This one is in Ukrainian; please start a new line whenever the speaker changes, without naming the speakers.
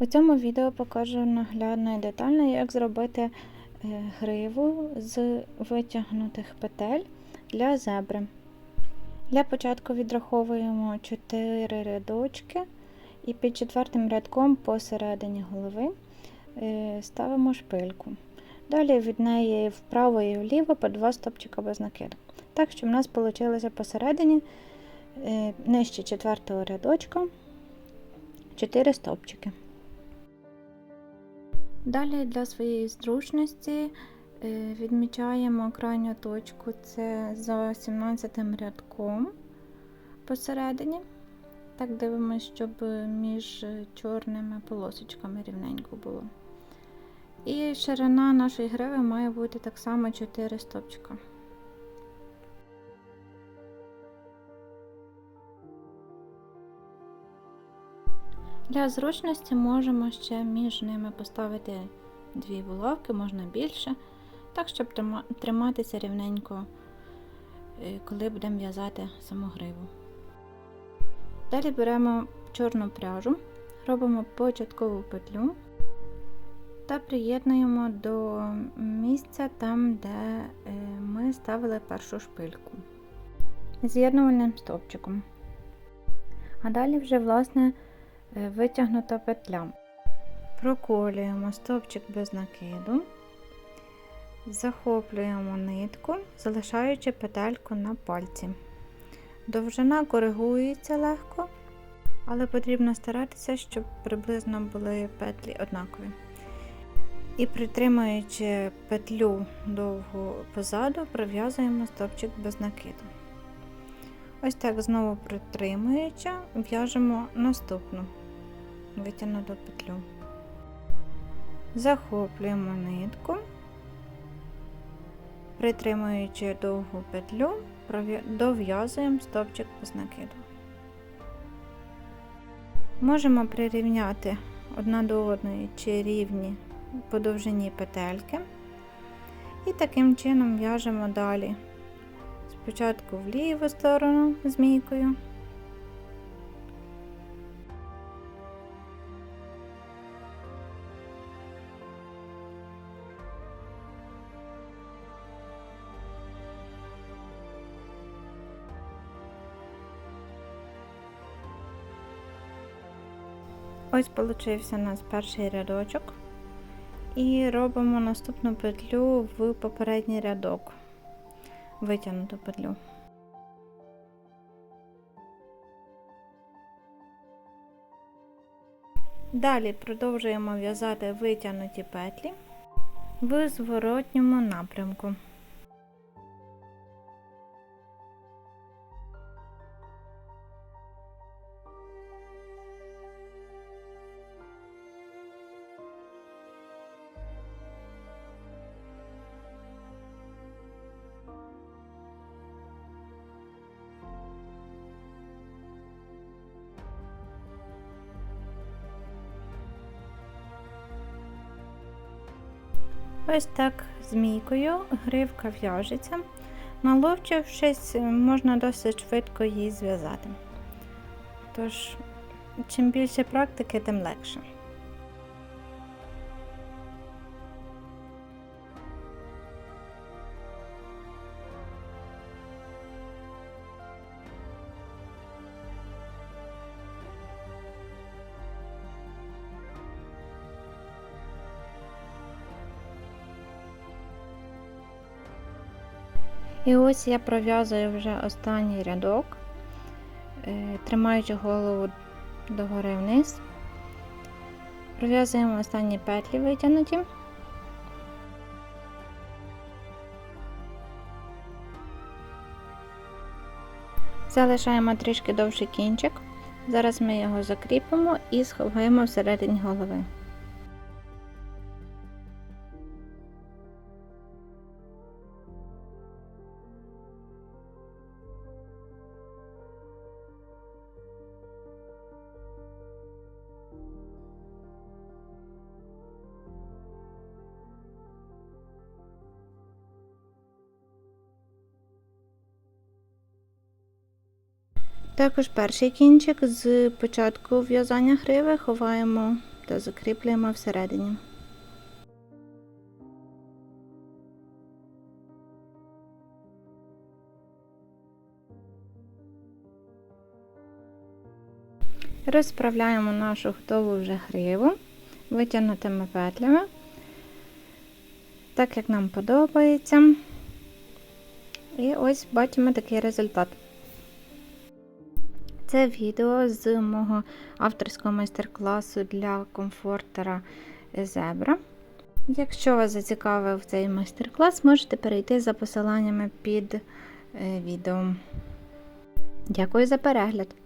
У цьому відео покажу наглядно і детально, як зробити е, гриву з витягнутих петель для зебри. Для початку відраховуємо 4 рядочки і під четвертим рядком посередині голови е, ставимо шпильку. Далі від неї вправо і вліво по два стопчика без накиду. Так, щоб в нас вийшло посередині е, нижче четвертого рядочка 4 стопчики. Далі для своєї зручності е, відмічаємо крайню точку, це за 17 рядком посередині. Так дивимося, щоб між чорними полосочками рівненько було. І ширина нашої гриви має бути так само 4 стопчика. Для зручності можемо ще між ними поставити дві булавки, можна більше, так, щоб триматися рівненько, е, коли будемо в'язати саму гриву. Далі беремо чорну пряжу, робимо початкову петлю та приєднуємо до місця там, де е, ми ставили першу шпильку з'єднувальним стовпчиком. А далі вже, власне, витягнута петля. Проколюємо стовпчик без накиду, захоплюємо нитку, залишаючи петельку на пальці. Довжина коригується легко, але потрібно старатися, щоб приблизно були петлі однакові. І притримуючи петлю довго позаду, пров'язуємо стовпчик без накиду. Ось так знову притримуючи, в'яжемо наступну витягнуту петлю. Захоплюємо нитку, притримуючи довгу петлю, дов'язуємо стовпчик без накиду. Можемо прирівняти одна до одної чи рівні по довжині петельки. І таким чином в'яжемо далі. Спочатку в ліву сторону змійкою. Ось получився у нас перший рядочок. І робимо наступну петлю в попередній рядок, витягнуту петлю. Далі продовжуємо в'язати витягнуті петлі в зворотньому напрямку. Ось так змійкою гривка в'яжеться. Наловчившись, можна досить швидко її зв'язати. Тож, чим більше практики, тим легше. І ось я пров'язую вже останній рядок, е, тримаючи голову догори вниз. Пров'язуємо останні петлі витягнуті. Залишаємо трішки довший кінчик. Зараз ми його закріпимо і сховаємо всередині голови. Також перший кінчик з початку в'язання гриви ховаємо та закріплюємо всередині. Розправляємо нашу готову вже гриву витягнутими петлями, так як нам подобається. І ось бачимо такий результат. Це відео з мого авторського майстер-класу для комфортера зебра. Якщо вас зацікавив цей майстер-клас, можете перейти за посиланнями під е, відео. Дякую за перегляд!